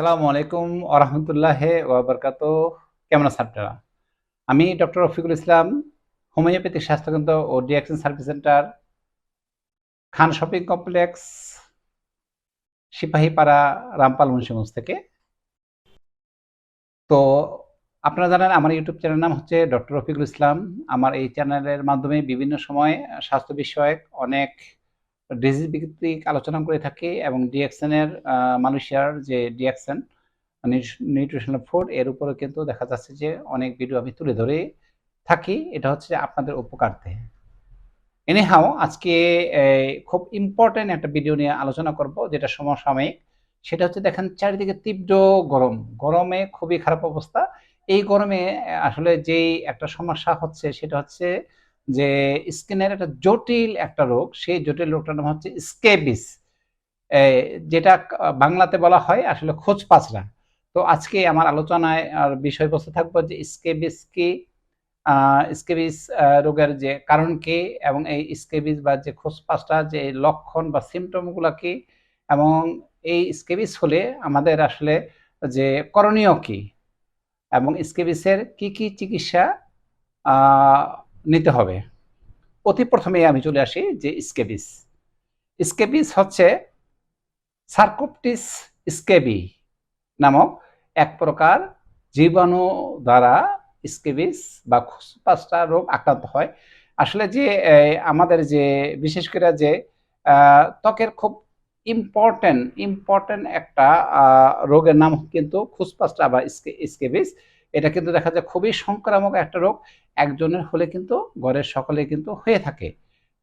আসসালামু আলাইকুম আরহামতুল্লাহ ওয়াবারকাত কেমন আপনারা? আমি ডক্টর রফিকুল ইসলাম হোমিওপ্যাথিক স্বাস্থ্যকেন্দ্র ও D action service centre, Khan shopping complex, Sipahipara, Rampal, Munshiganj থেকে। তো আপনারা জানেন আমার ইউটিউব চ্যানেলের নাম হচ্ছে ডক্টর রফিকুল ইসলাম। আমার এই চ্যানেলের মাধ্যমে বিভিন্ন সময় স্বাস্থ্য বিষয়ক অনেক ডিজিজ ভিত্তিক আলোচনা করে থাকি এবং ডিএক্সেনের মালয়েশিয়ার যে ডিএক্সেন নিউট্রিশনাল ফুড এর উপরে কিন্তু দেখা যাচ্ছে যে অনেক ভিডিও আমি তুলে ধরে থাকি। এটা হচ্ছে আপনাদের উপকার্থে এনিহাও আজকে খুব ইম্পর্টেন্ট একটা ভিডিও নিয়ে আলোচনা করব, যেটা সমসাময়িক। সেটা হচ্ছে দেখেন চারিদিকে তীব্র গরম। গরমে খুবই খারাপ অবস্থা। এই গরমে, আসলে যেই একটা সমস্যা হচ্ছে, সেটা হচ্ছে যে স্কিনের একটা জটিল একটা রোগ, সেই জটিল রোগটার নাম হচ্ছে স্কেবিস। যেটা বাংলাতে বলা হয় আসলে খোঁজ পাচরা তো আজকে আমার আলোচনায় আর বিষয়বস্তু থাকব যে স্কেবিস কি স্কেবিস রোগের যে কারণ কি এবং এই স্কেবিস বা যে খোঁজ পাঁচটা যে লক্ষণ বা সিমটমগুলো কি এবং এই স্কেবিস হলে আমাদের আসলে যে করণীয় কি এবং স্কেবিসের কি কি চিকিৎসা নিতে হবে। অতি প্রথমে আমি চলে আসি যে স্কেবিস। স্কেবিস হচ্ছে সার্কোপটিস স্কেবি নামক এক প্রকার জীবাণু দ্বারা স্কেবিস বা খুসপাসটা রোগ আক্রান্ত হয়। আসলে যে আমাদের যে, বিশেষ করে যে ত্বকের খুব ইম্পর্টেন্ট ইম্পর্টেন্ট একটা রোগের নাম কিন্তু খুসপাসটা বা স্কেবিস। এটা কিন্তু দেখা যায় খুবই সংক্রামক একটা রোগ। একজনের হলে কিন্তু ঘরের সকলে কিন্তু হয়ে থাকে।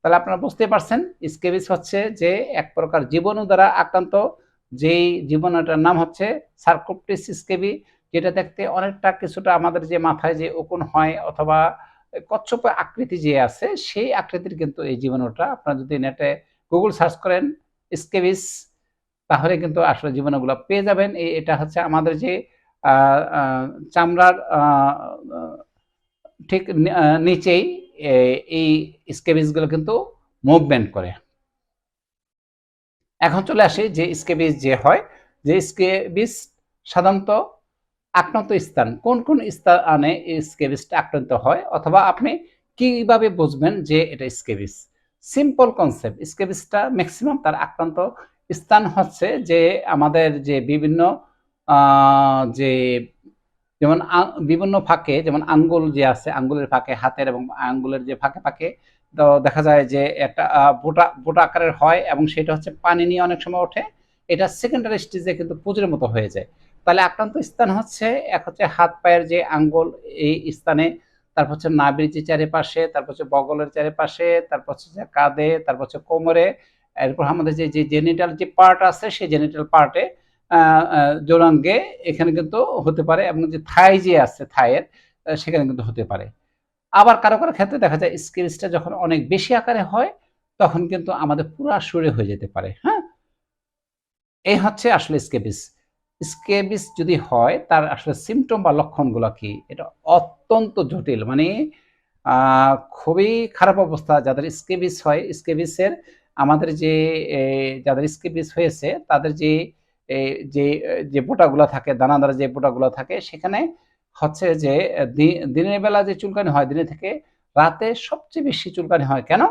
তাহলে আপনারা বুঝতে পারছেন, স্কেবিস হচ্ছে যে এক প্রকার জীবাণু দ্বারা আক্রান্ত। যেই জীবাণুটার নাম হচ্ছে সার্কোপটিস স্কেবি যেটা দেখতে অনেকটা কিছুটা আমাদের যে মাথায় যে উকুন হয় অথবা কচ্ছপ আকৃতি যে আছে, সেই আকৃতির কিন্তু এই জীবাণুটা আপনারা যদি নেটে গুগল সার্চ করেন স্কেবিস, তাহলে কিন্তু আসলে জীবাণুগুলো পেয়ে যাবেন। এই এটা হচ্ছে আমাদের যে চামড়ার ঠিক নিচেই এই স্কেবিসগুলো কিন্তু মুভমেন্ট করে। এখন চলে আসি যে স্কেবিস যে হয়, যে স্কেবিস সাধারণত আক্রান্ত স্থান। কোন কোন স্থানে স্কেবিসটা আক্রান্ত হয়? অথবা আপনি কীভাবে বুঝবেন যে এটা স্কেবিস সিম্পল কনসেপ্ট স্কেবিসটা ম্যাক্সিমাম তার আক্রান্ত স্থান হচ্ছে যে আমাদের যে বিভিন্ন যে যেমন বিভিন্ন ফাঁকে, যেমন আঙ্গুল যে আছে, আঙ্গুলের ফাঁকে, হাতের এবং আঙ্গুলের যে ফাঁকে ফাঁকে, তো দেখা যায় যে একটা বোটা বোটা আকারের হয় এবং সেটা হচ্ছে পানি নিয়ে অনেক সময় ওঠে। এটা সেকেন্ডারি স্টেজে কিন্তু পুজোর মতো হয়ে যায়। তাহলে আক্রান্ত স্থান হচ্ছে, এক হচ্ছে হাত পায়ের যে আঙ্গুল, এই স্থানে, তারপর হচ্ছে নাভির যে চারিপাশে, তারপর হচ্ছে বগলের চারিপাশে, তারপর হচ্ছে যে কাঁধে, তারপর হচ্ছে কোমরে, এরপর আমাদের যে যে জেনিটাল যে পার্ট আছে, সেই জেনিটাল পার্টে জোরাঙ্গে এখানে কিন্তু হতে পারে এবং যে থাই যে আছে থাইয়ের আহ, সেখানে কিন্তু হতে পারে। আবার কারও কারও ক্ষেত্রে দেখা যায় স্কেবিসটা যখন অনেক বেশি আকারে হয় তখন কিন্তু আমাদের পুরা শরীরে হয়ে যেতে পারে হ্যাঁ? এই হচ্ছে আসলে স্কেবিস স্কেবিস যদি হয় তার আসলে সিমটম বা লক্ষণগুলো কি? এটা অত্যন্ত জটিল। মানে খুবই খারাপ অবস্থা। যাদের স্কেবিস হয় স্কেবিসের আমাদের যে যাদের স্কেবিস হয়েছে তাদের যে যে যে বোটাগুলো থাকে, দানাদার যে বোটাগুলো থাকে, সেখানে হচ্ছে যে দিনের বেলা যে চুলকানি হয়, দিনে থেকে রাতে সবচেয়ে বেশি চুলকানি হয়। কেন?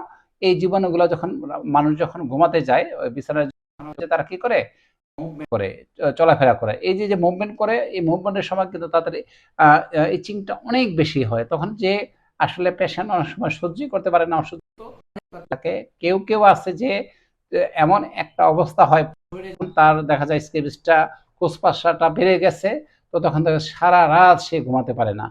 এই জীবাণুগুলো যখন মানুষ যখন ঘুমাতে যায় বিছানায় তারা কি করে? মুভমেন্ট করে চলাফেরা করে। এই যে যে মুভমেন্ট করে, এই মুভমেন্টের সময় কিন্তু তাদের ইচিংটা অনেক বেশি হয়। তখন যে আসলে পেশেন্ট অনেক সময় সহ্য করতে পারে না, অসুস্থ থাকে। কেউ কেউ আছে যে এমন একটা অবস্থা হয়। তার দেখা যায় স্কেবিসটা কোষপাশাটা বেড়ে গেছে, তো তখন তাকে সারা রাত সে ঘুমাতে পারে না।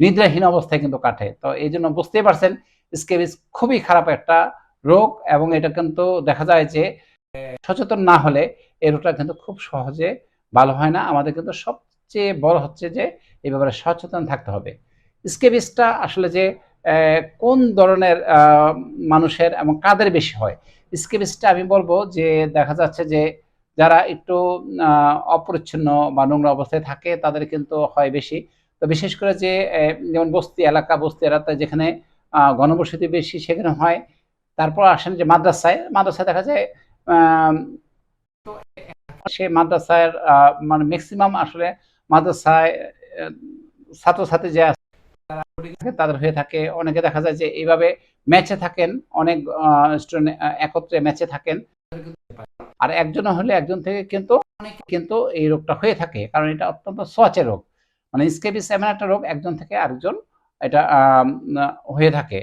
নিদ্রাহীন অবস্থায় কিন্তু কাটে। তো এই জন্য বুঝতেই পারছেন স্কেবিস খুবই খারাপ একটা রোগ এবং এটা কিন্তু দেখা যায় যে সচেতন না হলে এই রোগটা কিন্তু খুব সহজে ভালো হয় না। আমাদের কিন্তু সবচেয়ে বড় হচ্ছে যে, এই ব্যাপারে সচেতন থাকতে হবে। স্কেবিসটা আসলে যে কোন ধরনের মানুষের এবং কাদের বেশি হয়? স্কেবিসটা আমি বলব যে, দেখা যাচ্ছে যে, যারা একটু অপরিচ্ছন্ন বা নোংরা অবস্থায় থাকে, তাদের কিন্তু হয় বেশি। তো বিশেষ করে যে যেমন বস্তি এলাকা, বস্তি এলাকায় যেখানে ঘনবসতি বেশি, সেখানে হয়। তারপর আসেন যে মাদ্রাসায়। মাদ্রাসায় দেখা যায় সে মাদ্রাসায় মানে ম্যাক্সিমাম আসলে মাদ্রাসায় ছাত্রছাত্রী যে আছে তাদের হয়ে থাকে। অনেকে দেখা যায় যে, এইভাবে ম্যাচে থাকেন, অনেক স্টুডেন্ট একত্রে ম্যাচে থাকেন। আর একজন হলে একজন থেকে কিন্তু অনেক কিন্তু এই রোগটা হয়ে থাকে, কারণ এটা অত্যন্ত সোয়াচে রোগ। মানে স্কেবিস এমন একটা রোগ, একজন থেকে আরেকজন এটা হয়ে থাকে।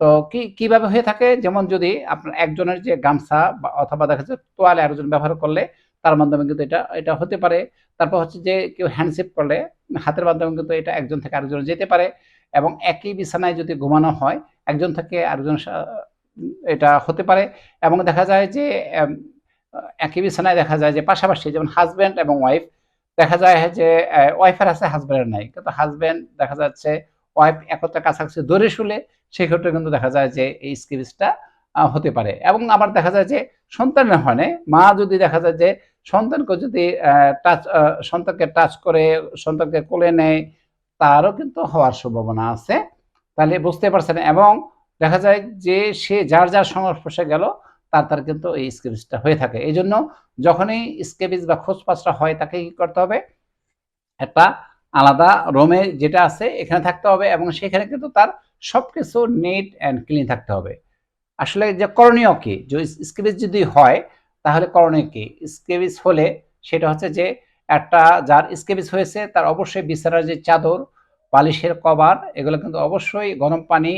তো কি, কীভাবে হয়ে থাকে? যেমন যদি আপনার একজনের যে গামছা অথবা দেখা যাচ্ছে তোয়ালে আরেকজন ব্যবহার করলে, তার মাধ্যমে কিন্তু এটা এটা হতে পারে। তারপর হচ্ছে যে কেউ হ্যান্ডশেপ করলে, হাতের মাধ্যমে কিন্তু এটা একজন থেকে আরেকজন যেতে পারে। এবং একই বিছানায় যদি ঘুমানো হয় একজন থেকে আরেকজন এটা হতে পারে। এবং দেখা যায় যে একই বিছানায় দেখা যায় যে, পাশাপাশি যেমন হাজব্যান্ড এবং ওয়াইফ দেখা যায় যে ওয়াইফের আছে হাজব্যান্ডের নাই। কিন্তু হাজব্যান্ড দেখা যাচ্ছে ওয়াইফ একত্রে কাছাকাছি দৌড়ে শুলে, সেক্ষেত্রে কিন্তু দেখা যায় যে, এই স্কিবিসটা হতে পারে। এবং আবার দেখা যায় যে সন্তানের হয় মা যদি দেখা যায় যে, সন্তানকে যদি টাচ সন্তানকে টাচ করে, সন্তানকে কোলে নেয়, তারও কিন্তু হওয়ার সম্ভাবনা আছে। তাহলে বুঝতে পারছেন। এবং দেখা যায় যে সে যার যার সংস্পর্শে গেল, তার তার কিন্তু এই স্কেবিসটা হয়ে থাকে। এই জন্য যখনই স্কেবিস বা খোঁজপাঁচটা হয়, তাকে কি করতে হবে? একটা আলাদা রুমে যেটা আছে, এখানে থাকতে হবে এবং সেখানে কিন্তু তার সবকিছু নিট অ্যান্ড ক্লিন থাকতে হবে। আসলে যে করণীয় কি? যে স্কেবিস যদি হয়, তাহলে করণীয় কি? স্কেবিস হলে সেটা হচ্ছে যে একটা যার স্কেবিস হয়েছে, তার অবশ্যই বিছানার যে চাদর বালিশের কভার, এগুলো কিন্তু অবশ্যই গরম পানি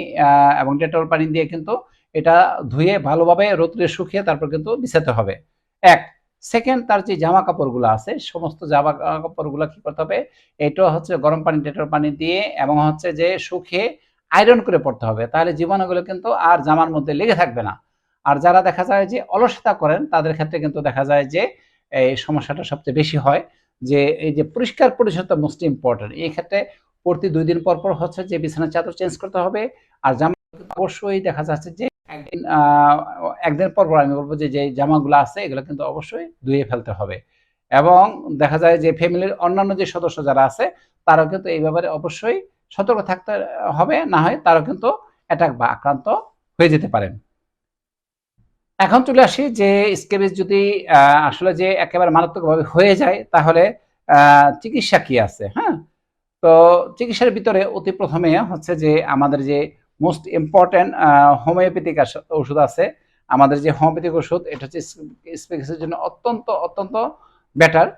এবং ডেটল পানি দিয়ে কিন্তু এটা ধুয়ে ভালোভাবে রোদ্রে শুকিয়ে তারপর কিন্তু বিছাতে হবে। এক সেকেন্ড তার যে জামা কাপড়গুলো আছে, সমস্ত জামা কাপড়গুলো কি করতে হবে? এটা হচ্ছে গরম পানি, ডেটল পানি দিয়ে এবং হচ্ছে যে শুকিয়ে আয়রন করে পড়তে হবে। তাহলে জীবাণুগুলো কিন্তু আর জামার মধ্যে লেগে থাকবে না। আর যারা দেখা যায় যে অলসতা করেন, তাদের ক্ষেত্রে কিন্তু দেখা যায় যে এই সমস্যাটা সবচেয়ে বেশি হয় যে এই যে পরিষ্কার পরিচ্ছন্নতা মোস্ট ইম্পর্টেন্ট এই ক্ষেত্রে প্রতি দুই দিন পর পর হচ্ছে যে বিছানার চাদর চেঞ্জ করতে হবে। আর জামা অবশ্যই দেখা যাচ্ছে যে একদিন একদিন পর পর আমি বলব যে যে জামাগুলো আছে, এগুলো কিন্তু অবশ্যই ধুয়ে ফেলতে হবে। এবং দেখা যায় যে ফ্যামিলির অন্যান্য যে সদস্য যারা আছে, তারাও কিন্তু এই ব্যাপারে অবশ্যই সতর্ক থাকতে হবে, না হয় তারাও কিন্তু অ্যাটাক বা আক্রান্ত হয়ে যেতে পারেন। এখন চলে আসি যে স্কেবিস যদি আসলে যে একেবারে মারাত্মকভাবে হয়ে যায়, তাহলে চিকিৎসা কি আছে হ্যাঁ? তো চিকিৎসার ভিতরে অতি প্রথমে হচ্ছে যে আমাদের যে মোস্ট ইম্পর্টেন্ট হোমিওপ্যাথিক ওষুধ আছে, আমাদের যে হোমিওপ্যাথিক ওষুধ, এটা হচ্ছে স্পেসের জন্য অত্যন্ত অত্যন্ত বেটার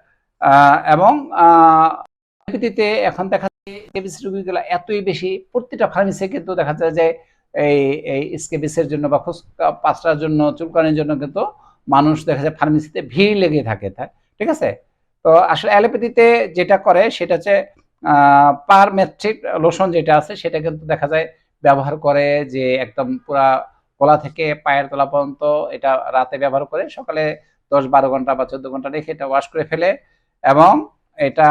এবং হোমিওপ্যাথিতে এখন দেখা যায় রোগীগুলো এতই বেশি, প্রতিটা ফার্মেসি কিন্তু দেখা যায় যে এই এই স্কেবিসের জন্য বা খোঁজ পাঁচটার জন্য, চুলকানির জন্য কিন্তু মানুষ দেখা যায় ফার্মেসিতে ভিড় লেগে থাকে ঠিক আছে? তো আসলে অ্যালোপ্যাথিতে যেটা করে, সেটা হচ্ছে পার মেট্রিক লোশন যেটা আছে, সেটা কিন্তু দেখা যায় ব্যবহার করে যে একদম পুরা গলা থেকে পায়ের তলা পর্যন্ত এটা রাতে ব্যবহার করে সকালে দশ বারো ঘণ্টা বা চোদ্দ ঘণ্টা রেখে এটা ওয়াশ করে ফেলে এবং এটা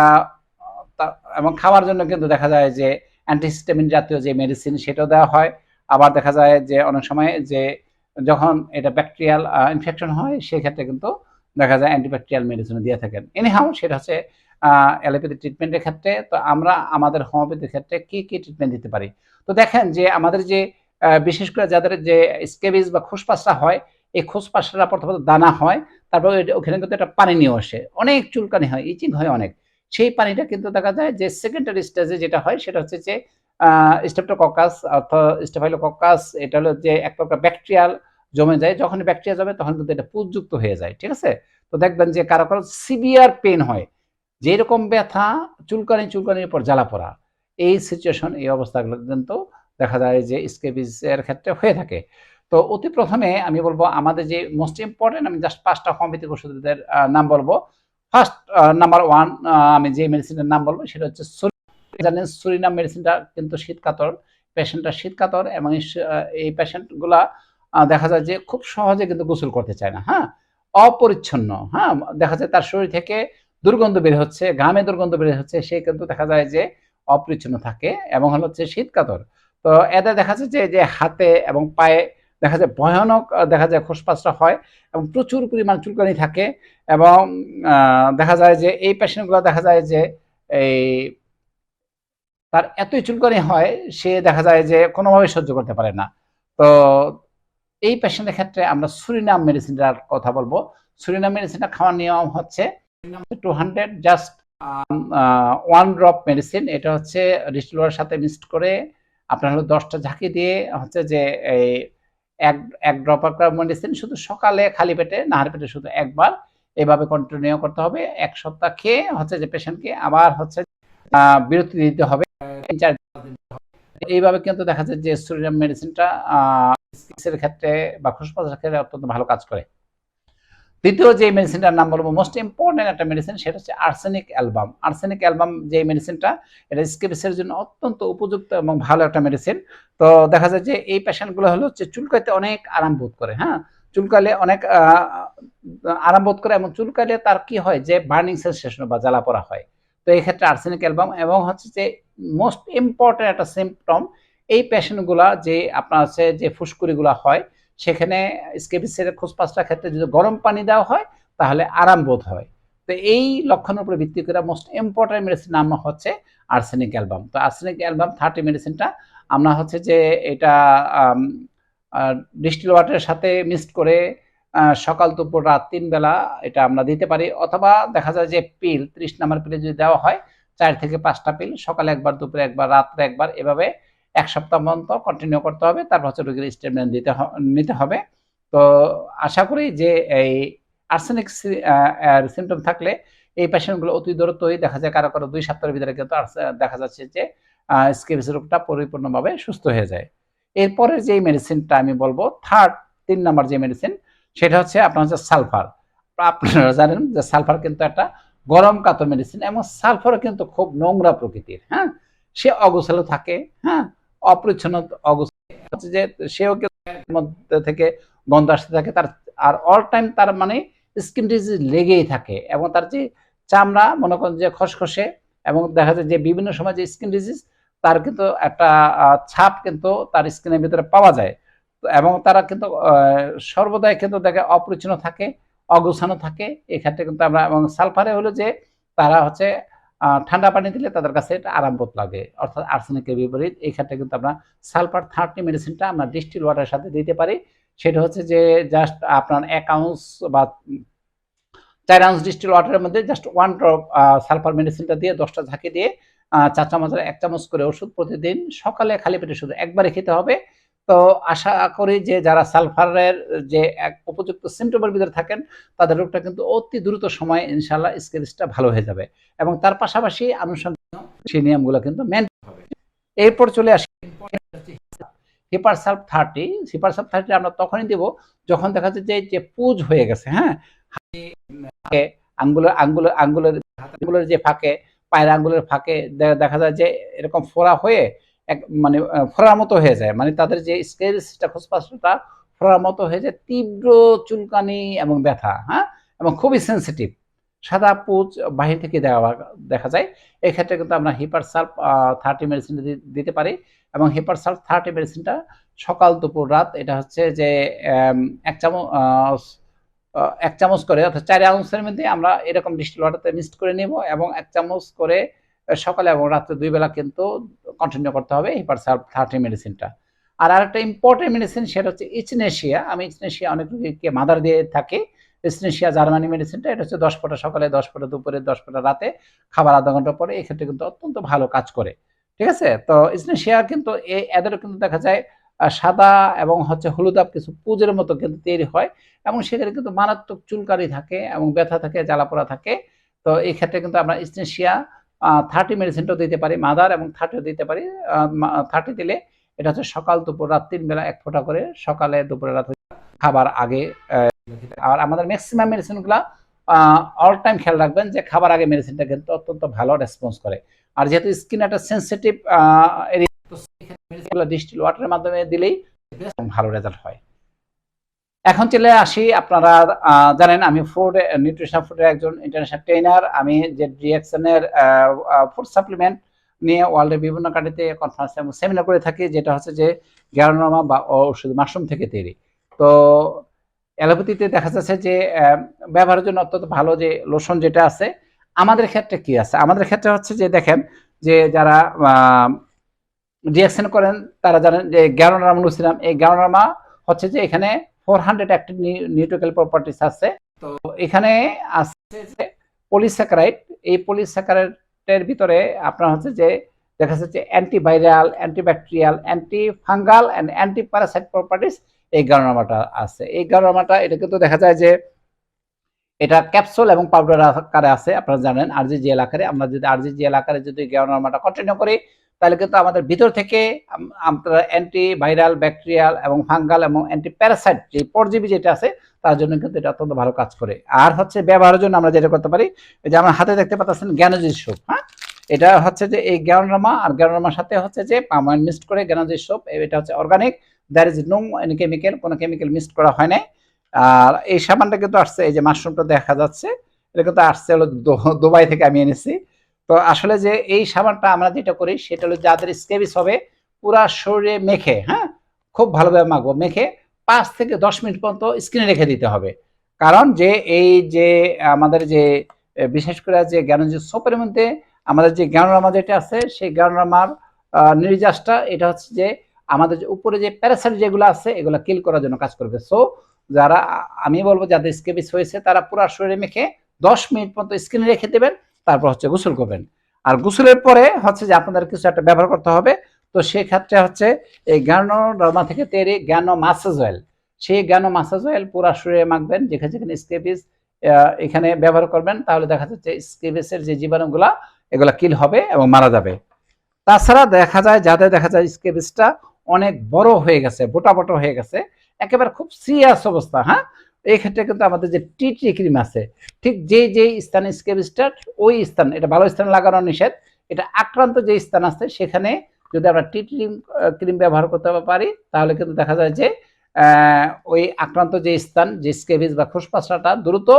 এবং খাওয়ার জন্য কিন্তু দেখা যায় যে অ্যান্টিহিস্টামিন জাতীয় যে মেডিসিন সেটাও দেওয়া হয়। আবার দেখা যায় যে অনেক সময় যে যখন এটা ব্যাকটেরিয়াল ইনফেকশন হয়, সেক্ষেত্রে কিন্তু দেখা যায় অ্যান্টিব্যাকটেরিয়াল মেডিসিন দিয়ে থাকেন। এনিহাও সেটা হচ্ছে অ্যালোপ্যাথি ট্রিটমেন্টের ক্ষেত্রে, তো আমরা আমাদের হোমিওপ্যাথির ক্ষেত্রে কি কি ট্রিটমেন্ট দিতে পারি? তো দেখেন যে আমাদের যে বিশেষ করে যাদের যে স্কেবিস বা খোসপাসা হয়, এই খোসপাসটা প্রথমত দানা হয়, তারপর ওখানে কিন্তু একটা পানি নিয়ে আসে। অনেক চুলকানি হয়, ইচিং হয় অনেক। সেই পানিটা কিন্তু দেখা যায় যে সেকেন্ডারি স্টেজে যেটা হয়, সেটা হচ্ছে যে স্টেপটোককাস অর্থাৎ স্টেফাইলোককাস এটা হলো যে এক প্রকার ব্যাকটেরিয়াল জমে যায়। যখন ব্যাকটেরিয়া জমে, তখন কিন্তু এটা পুজযুক্ত হয়ে যায়, ঠিক আছে? তো দেখবেন যে কারও কারও সিভিয়ার পেন হয়। যেরকম ব্যথা চুলকানি চুলকানির পর জ্বালা পড়া এই সিচুয়েশন এই অবস্থাগুলো কিন্তু দেখা যায় যে স্কেবিসের ক্ষেত্রে হয়ে থাকে। তো অতি প্রথমে আমি বলব আমাদের যে মোস্ট ইম্পর্টেন্ট আমি জাস্ট পাঁচটা হোমিওপ্যাথিক ওষুধের নাম বলব। ফার্স্ট নাম্বার ওয়ান আমি যে মেডিসিনের নাম বলব সেটা হচ্ছে জানেন সুরিনাম মেডিসিনটা কিন্তু শীতকাতর পেশেন্টটা শীতকাতর এবং এই স- আহ, এই পেশেন্টগুলা দেখা যায় যে খুব সহজে কিন্তু গোসল করতে চায় না হ্যাঁ? অপরিচ্ছন্ন হ্যাঁ? দেখা যায় তার শরীর থেকে দুর্গন্ধ বের হচ্ছে, ঘামে দুর্গন্ধ বের হচ্ছে, সে কিন্তু দেখা যায় যে অপরিচ্ছন্ন থাকে এবং হলো হচ্ছে শীতকাতর তো এদের দেখা যাচ্ছে যে যে হাতে এবং পায়ে দেখা যায় ভয়ানক দেখা যায় খোসপাসটা হয় এবং প্রচুর পরিমাণ চুলকানি থাকে এবং দেখা যায় যে এই পেশেন্টগুলো দেখা যায় যে এই তার এতই চুলকানি হয়, সে দেখা যায় যে কোনোভাবে সহ্য করতে পারে না। তো এই পেশেন্টের ক্ষেত্রে আমরা সুরিনাম মেডিসিনটার কথা বলব। সুরিনাম মেডিসিনটা খাওয়ার নিয়ম হচ্ছে two hundred just one drop medicine এটা হচ্ছে সাথে মিক্সড করে আপনার হলো দশটা ঝাঁকি দিয়ে হচ্ছে যে এই এক এক ড্রপ মেডিসিন শুধু সকালে খালি পেটে নাহার পেটে শুধু একবার, এভাবে কন্টিনিউ করতে হবে এক সপ্তাহ খেয়ে হচ্ছে যে পেশেন্টকে আবার হচ্ছে বিরতি দিতে হবে। এইভাবে কিন্তু দেখা যায় যে সোডিয়াম মেডিসিনটা ক্ষেত্রে বা ফুসফুসের ক্ষেত্রে অত্যন্ত ভালো কাজ করে দ্বিতীয় যে মেডিসিনটার নাম বলব মোস্ট ইম্পর্টেন্ট একটা মেডিসিন সেটা হচ্ছে আর্সেনিক অ্যালবাম আর্সেনিক অ্যালবাম যে মেডিসিনটা এটা স্কেবিসের জন্য অত্যন্ত উপযুক্ত এবং ভালো একটা মেডিসিন তো দেখা যায় যে এই পেশেন্টগুলো হলো হচ্ছে চুলকাইতে অনেক আরাম বোধ করে হ্যাঁ? চুলকালে অনেক আরাম বোধ করে এবং চুলকালে তার কি হয় যে বার্নিং সেন্সেশন বা জ্বালা পড়া হয়। তো এই ক্ষেত্রে আর্সেনিক অ্যালবাম এবং হচ্ছে যে মোস্ট ইম্পর্টেন্ট একটা সিম্পটম এই পেশেন্টগুলা যে আপনার হচ্ছে যে ফুসকুড়িগুলা হয় সেখানে স্কেবিসের খোঁজপাঁচটার ক্ষেত্রে যদি গরম পানি দেওয়া হয়, তাহলে আরাম বোধ হয়। তো এই লক্ষণের উপরে ভিত্তি করে মোস্ট ইম্পর্টেন্ট মেডিসিন নাম হচ্ছে আর্সেনিক অ্যালবাম তো আর্সেনিক অ্যালবাম থার্টি মেডিসিনটা আমরা হচ্ছে যে এটা ডিস্টিল ওয়াটারের সাথে মিক্সড করে সকাল, দুপুর, রাত তিন বেলা এটা আমরা দিতে পারি। অথবা দেখা যায় যে পিল ত্রিশ নাম্বার পিলে যদি দেওয়া হয়, চার থেকে পাঁচটা পিল সকালে একবার, দুপুরে একবার, রাত্রে একবার, এভাবে এক সপ্তাহ পর্যন্ত কন্টিনিউ করতে হবে, তারপর হচ্ছে রোগীর স্টেটমেন্ট দিতে নিতে হবে। তো আশা করি যে এই আর্সেনিক সিমটম থাকলে এই পেশেন্টগুলো অতি দ্রুতই দেখা যায় কারও কারও দুই সপ্তাহের ভিতরে কিন্তু দেখা যাচ্ছে যে স্কেবিস রোগটা পরিপূর্ণভাবে সুস্থ হয়ে যায়। এরপরে যে মেডিসিনটা আমি বলব থার্ড তিন নাম্বার যে মেডিসিন সেটা হচ্ছে আপনার হচ্ছে সালফার আপনারা জানেন যে সালফার কিন্তু একটা গরম কাতর মেডিসিন এবং সালফারও কিন্তু খুব নোংরা প্রকৃতির হ্যাঁ? সে অগোছালো থাকে হ্যাঁ? অপরিচ্ছন্ন হচ্ছে যে সেও মধ্যে থেকে গন্ধ আসতে থাকে, তার আর অল টাইম তার মানে স্কিন ডিজিজ লেগেই থাকে এবং তার যে চামড়া, মনে করেন যে খসখসে এবং দেখা যায় যে বিভিন্ন সময় যে স্কিন ডিজিজ তার কিন্তু একটা ছাপ কিন্তু তার স্কিনের ভিতরে পাওয়া যায়। এবং তারা কিন্তু সর্বদাই কিন্তু দেখে অপরিচ্ছন্ন থাকে, অগোছানো থাকে। এক্ষেত্রে কিন্তু আমরা, এবং সালফারে হলো যে তারা হচ্ছে ঠান্ডা পানি দিলে তাদের কাছে এটা আরাম বোধ লাগে। অর্থাৎ আর্সেনিকের বিপরীত। এই ক্ষেত্রে কিন্তু আমরা সালফার থার্টি মেডিসিনটা আমরা ডিস্টিল ওয়াটারের সাথে দিতে পারি। সেটা হচ্ছে যে জাস্ট আপনার এক আউন্স বা চার আউন্স ডিস্টিল ওয়াটারের মধ্যে জাস্ট ওয়ান ড্রপ সালফার মেডিসিনটা দিয়ে দশটা ঝাঁকি দিয়ে চার চামচের এক চামচ করে ওষুধ প্রতিদিন সকালে খালি পেটে শুধু একবারে খেতে হবে। তো আশা করি যে যারা সালফারের যে এক উপযুক্ত সিমটমের ভিতরে থাকেন, তাদের রোগটা কিন্তু অতি দ্রুত সময়ে ইনশাল্লাহ স্কেলিসটা ভালো হয়ে যাবে। এবং তার পাশাপাশি আনুষঙ্গিক সেই নিয়মগুলো কিন্তু মেন হবে। এরপর চলে আসি থার্টি। থার্টি আমরা তখনই দেব যখন দেখা যাচ্ছে যে পুজ হয়ে গেছে হ্যাঁ? আঙ্গুলের আঙ্গুলের আঙ্গুলের আঙ্গুলের যে ফাঁকে, পায়ের আঙ্গুলের ফাঁকে দেখা যায় যে এরকম ফোড়া হয়ে এক মানে আহ, মতো হয়ে যায়। মানে তাদের যে স্কেলসটা খোসপাসটা ফোড়ার মতো হয়ে যায় তীব্র চুলকানি এবং ব্যথা হ্যাঁ? এবং খুবই সেন্সিটিভ সাদা পুজ বাহির থেকে দেওয়া দেখা যায়। এই ক্ষেত্রে কিন্তু আমরা হিপার সালফ থার্টি মেডিসিন দিতে পারি এবং হিপার সালফ থার্টি মেডিসিনটা সকাল দুপুর রাত এটা হচ্ছে যে এক চামচ এক চামচ করে অর্থাৎ চার আউন্সের মধ্যে আমরা এরকম ডিস্টিল ওয়াটারতে মিক্সড করে নেব এবং এক চামচ করে সকালে এবং রাত্রে দুই বেলা কিন্তু কন্টিনিউ করতে হবে হিপার সালফ থার্টি মেডিসিনটা আর আরেকটা ইম্পর্টেন্ট মেডিসিন সেটা হচ্ছে ইচনেশিয়া আমি ইচনেশিয়া অনেক রোগীকে মাদার দিয়ে থাকি। ইচনেশিয়া জার্মানি মেডিসিনটা এটা হচ্ছে দশ ফোঁটা সকালে, দশ ফোঁটা দুপুরে, দশ ফোঁটা রাতে, খাবার আধা ঘণ্টা পরে এক্ষেত্রে কিন্তু অত্যন্ত ভালো কাজ করে। ঠিক আছে? তো ইচনেশিয়া কিন্তু এদেরও কিন্তু দেখা যায় সাদা এবং হচ্ছে হলুদাব কিছু পুজের মতো কিন্তু তৈরি হয় এবং সেখানে কিন্তু মারাত্মক চুলকারি থাকে এবং ব্যথা থাকে, জ্বালাপোড়া থাকে। তো এই ক্ষেত্রে কিন্তু আমরা ইসনেশিয়া থার্টি মেডিসিনটাও দিতে পারি মাদার এবং থার্টিও দিতে পারি। থার্টি দিলে এটা হচ্ছে সকাল, দুপুর, রাত তিন বেলা এক ফোঁটা করে সকালে, দুপুরে, রাত খাবার আগে আর আমাদের ম্যাক্সিমাম মেডিসিনগুলা অল টাইম খেয়াল রাখবেন যে খাবার আগে মেডিসিনটা কিন্তু অত্যন্ত ভালো রেসপন্স করে। আর যেহেতু স্কিন একটা সেন্সিটিভ এরিয়া ডিস্টিল ওয়াটারের মাধ্যমে দিলেই ভালো রেজাল্ট হয়। এখন চলে আসি, আপনারা জানেন আমি ফুড নিউট্রিশন ফুডের একজন ইন্টারন্যাশনাল ট্রেনার আমি যে ডিএক্সনের ফুড সাপ্লিমেন্ট নিয়ে ওয়ার্ল্ডের বিভিন্ন কান্ট্রিতে কনফারেন্স এবং সেমিনার করে থাকি, যেটা হচ্ছে যে গ্যারোনামা বা ওষুধ মাশরুম থেকে তৈরি। তো অ্যালোপ্যাথিতে দেখা যাচ্ছে যে ব্যবহারের জন্য অত্যন্ত ভালো যে লোশন যেটা আছে, আমাদের ক্ষেত্রে কি আছে? আমাদের ক্ষেত্রে হচ্ছে যে দেখেন যে যারা রিয়াকশন করেন, তারা জানেন যে গ্যারোনামা লুসিনাম এই গ্যারোনামা হচ্ছে যে এখানে four hundred active nutritional properties আছে। তো এখানে আছে যে পলিস্যাকারাইড, এই পলিস্যাকারাইডের ভিতরে আপনার হচ্ছে যে দেখা যাচ্ছে antiviral, antibacterial anti fungal and parasite properties এই গানোরামাটা আছে। এই গানোরামাটা এটা কিন্তু দেখা যায় যে এটা ক্যাপসুল এবং পাউডার আকারে আছে, আপনারা জানেন। আরজিজিএল আকারে, আমরা যদি আরজিজিএল আকারে যদি গানোরামাটা কন্টিনিউ করি তাহলে কিন্তু আমাদের ভিতর থেকে আমরা অ্যান্টি ভাইরাল ব্যাকটেরিয়াল এবং ফাঙ্গাল এবং অ্যান্টি প্যারাসাইট যে পরজীবী যেটা আছে, তার জন্য কিন্তু এটা অত্যন্ত ভালো কাজ করে। আর হচ্ছে ব্যবহারের জন্য আমরা যেটা করতে পারি যে আমার হাতে দেখতে পাচ্ছেন জ্ঞানজিৎ সোপ হ্যাঁ? এটা হচ্ছে যে এই জ্ঞানরামা, আর জ্ঞানরামার সাথে হচ্ছে যে পামাইন মিক্সড করে জ্ঞানজিৎ সোপ এটা হচ্ছে organic there is no any chemical কোনো কেমিক্যাল মিক্সড করা হয় নাই। আর এই সাবানটা কিন্তু আসছে, এই যে মাশরুমটা দেখা যাচ্ছে, এটা কিন্তু আসছে হলো দুবাই থেকে আমি এনেছি। তো আসলে যে এই সাবানটা আমরা যেটা করি, সেটা হলো যাদের স্কেবিস হবে, পুরা শরীরে মেখে হ্যাঁ? খুব ভালোভাবে মাখবো, মেখে পাঁচ থেকে দশ মিনিট পর্যন্ত স্ক্রিনে রেখে দিতে হবে। কারণ যে এই যে আমাদের যে বিশেষ করে যে জ্ঞানজি সোপের মধ্যে আমাদের যে জ্ঞানরামা যেটা আছে, সেই জ্ঞানরামার নির্যাসটা, এটা হচ্ছে যে আমাদের যে উপরে যে প্যারাসাইট যেগুলো আছে, এগুলো কিল করার জন্য কাজ করবে। সো, যারা আমি বলব যাদের স্কেবিস হয়েছে, তারা পুরো শরীরে মেখে দশ মিনিট পর্যন্ত স্ক্রিনে রেখে দেবেন। তারপর হচ্ছে গোসল করবেন। আর গোসলের পরে হচ্ছে যে আপনাদের কিছু একটা ব্যবহার করতে হবে, তো সেই ক্ষেত্রে হচ্ছে এই জ্ঞানো ডর্মা থেকে তৈরি জ্ঞানো মাসাজ অয়েল। সেই জ্ঞানো মাসাজ অয়েল পুরা শরীরে মাখবেন, যেখানে যেখানে স্কেবিস এখানে ব্যবহার করবেন, তাহলে দেখা যাচ্ছে স্কেপিসের যে জীবাণুগুলা, এগুলা কিল হবে এবং মারা যাবে। তাছাড়া দেখা যায়, যাদের দেখা যায় স্কেবিসটা অনেক বড় হয়ে গেছে, বোটা বোটা হয়ে গেছে, একেবারে খুব সিরিয়াস অবস্থা হ্যাঁ? এই ক্ষেত্রে কিন্তু আমাদের যে টিটি ক্রিম আছে, ঠিক যে যে স্থানে স্কেবিসটা ওই স্থান, এটা ভালো স্থানে লাগানো নিষেধ। এটা আক্রান্ত যে স্থান আছে, সেখানে যদি আমরা টিটি ক্রিম ব্যবহার করতে পারি, তাহলে কিন্তু দেখা যায় যে ওই আক্রান্ত যে স্থান, যে স্কেবিস বা খুশপাশাটা দ্রুত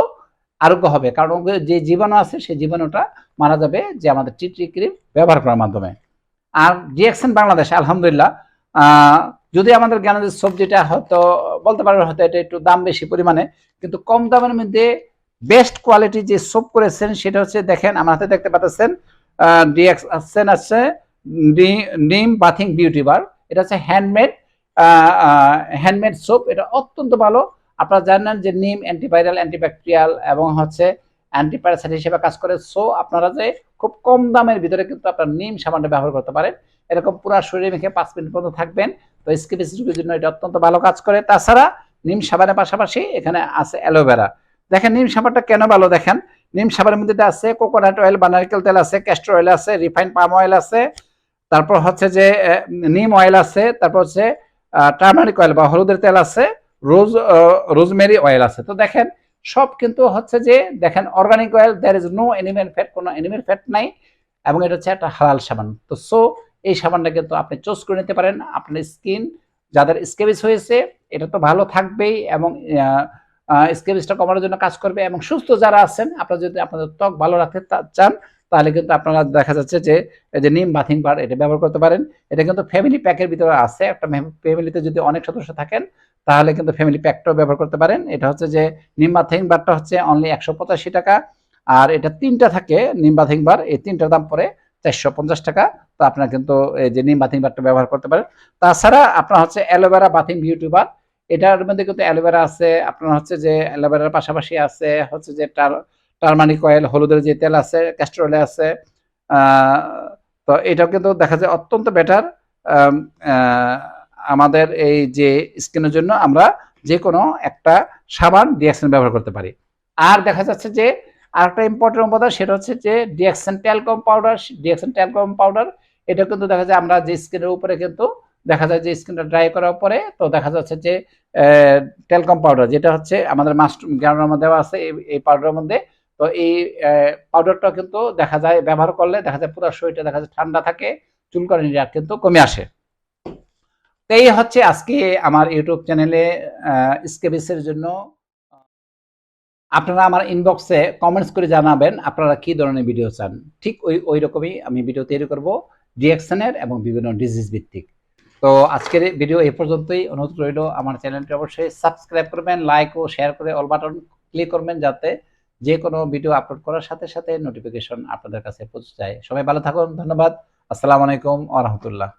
আরোগ্য হবে। কারণ যে জীবাণু আছে সেই জীবাণুটা মারা যাবে যে আমাদের টিটি ক্রিম ব্যবহার করার মাধ্যমে। আর ডিএক্সেন বাংলাদেশ আলহামদুলিল্লাহ যদি আমাদের জ্ঞানের সবজিটা হয়তো বলতে পারবেন হয়তো এটা একটু দাম বেশি পরিমাণে, কিন্তু কম দামের মধ্যে বেস্ট কোয়ালিটি যে সোপ করেছেন, সেটা হচ্ছে দেখেন, আমার হাতে দেখতে পাচ্ছেন ডিএক্সেন আছে নিম বাথিং বিউটি বার এটা হচ্ছে হ্যান্ডমেড হ্যান্ডমেড সোপ এটা অত্যন্ত ভালো। আপনারা জানেন যে নিম অ্যান্টিভাইরাল অ্যান্টিব্যাকটেরিয়াল এবং হচ্ছে অ্যান্টিপ্যারাসাইট হিসেবে কাজ করে সো আপনারা যে খুব কম দামের ভিতরে কিন্তু আপনার নিম সাবানটা ব্যবহার করতে পারেন। এরকম পুরো শরীরে মেখে পাঁচ মিনিট পর্যন্ত থাকবেন তো স্কিপিস রোগের জন্য এটা অত্যন্ত ভালো কাজ করে। তাছাড়া নিম সাবানের পাশাপাশি এখানে আছে অ্যালোভেরা দেখেন, নিম সাবানটা কেন ভালো দেখেন? নিম সাবানের মধ্যে আছে কোকোনাট অয়েল বা নারকেল তেল আছে, ক্যাস্টর অয়েল আছে রিফাইন পাম অয়েল আছে। তারপর হচ্ছে যে নিম অয়েল আছে, তারপর হচ্ছে টার্মারিক অয়েল বা হলুদের তেল আছে, রোজ রোজমেরি অয়েল আছে। তো দেখেন, সব কিন্তু হচ্ছে যে, দেখেন, organic oil there is no animal fat কোনো এনিমেল ফ্যাট নাই, এবং এটা হচ্ছে একটা হালাল সাবান। তো সো এই সাবানটা কিন্তু আপনি চুজ করে নিতে পারেন। আপনার স্কিন যাদের স্কেবিস হয়েছে, এটা তো ভালো থাকবেই এবং স্কেবিসটা কমানোর জন্য কাজ করবে এবং সুস্থ যারা আছেন, আপনারা যদি আপনাদের ত্বক ভালো রাখতে চান, তাহলে কিন্তু আপনারা দেখা যাচ্ছে যে যে নিম বাথিং বার এটা ব্যবহার করতে পারেন। এটা কিন্তু ফ্যামিলি প্যাকের ভিতরে আছে। একটা ফ্যামিলিতে যদি অনেক সদস্য থাকেন, তাহলে কিন্তু ফ্যামিলি প্যাকটাও ব্যবহার করতে পারেন। এটা হচ্ছে যে, নিম বাথিং বারটা হচ্ছে অনলি একশো পঁচাশি টাকা। আর এটা তিনটা থাকে, নিম বাথিং বার এই তিনটার দাম পরে চারশো পঞ্চাশ টাকা। তো আপনারা কিন্তু এই যে নিম বাথিং বারটা ব্যবহার করতে পারেন। তাছাড়া আপনার হচ্ছে অ্যালোভেরা বাথিং বিউটি বার এটার মধ্যে কিন্তু অ্যালোভেরা আছে, আপনার হচ্ছে যে অ্যালোভেরার পাশাপাশি আছে, হচ্ছে যে টার টার্মানিক অয়েল, হলুদের যে তেল আছে ক্যাস্টর অয়েল আছে তো এটাও কিন্তু দেখা যায় অত্যন্ত বেটার আমাদের এই যে স্কিনের জন্য আমরা যে কোনো একটা সাবান ডিএক্সেন ব্যবহার করতে পারি। আর দেখা যাচ্ছে যে আর একটা ইম্পর্টেন্ট উপাদান, সেটা হচ্ছে যে ডিএক্সেন ট্যালকম পাউডার ডিএক্সেন ট্যালকম পাউডার এটা কিন্তু দেখা যায় আমরা যে স্ক্রিনের উপরে কিন্তু দেখা যায় যে স্কিনটা ড্রাই করার পরে তো দেখা যাচ্ছে যে টেলকম পাউডার যেটা হচ্ছে আমাদের মাস্টার গ্রাউন্ডের মধ্যে দেওয়া আছে এই পাউডারের মধ্যে। তো এই পাউডারটা কিন্তু দেখা যায় ব্যবহার করলে দেখা যায় পুরো শরীরটা দেখা যায় ঠান্ডা থাকে চুল চুলকানি কিন্তু কমে আসে। তো এই হচ্ছে আজকে আমার ইউটিউব চ্যানেলে স্কেবিসের জন্য। আপনারা আমার ইনবক্সে কমেন্টস করে জানাবেন আপনারা কি ধরনের ভিডিও চান। ঠিক ওই ওই রকমই আমি ভিডিও তৈরি করব। ডিএকশনের এবং বিভিন্ন ডিজিজ ভিত্তিক। তো আজকের ভিডিও এই পর্যন্তই। অনুরোধ রইল, আমার চ্যানেলটি অবশ্যই সাবস্ক্রাইব করবেন লাইক ও শেয়ার করে অল বাটন ক্লিক করবেন যাতে যে কোনো ভিডিও আপলোড করার সাথে সাথে নোটিফিকেশন আপনাদের কাছে পৌঁছে যায়। সবাই ভালো থাকুন, ধন্যবাদ, আসসালামু আলাইকুম, আ রহমতুল্লাহ।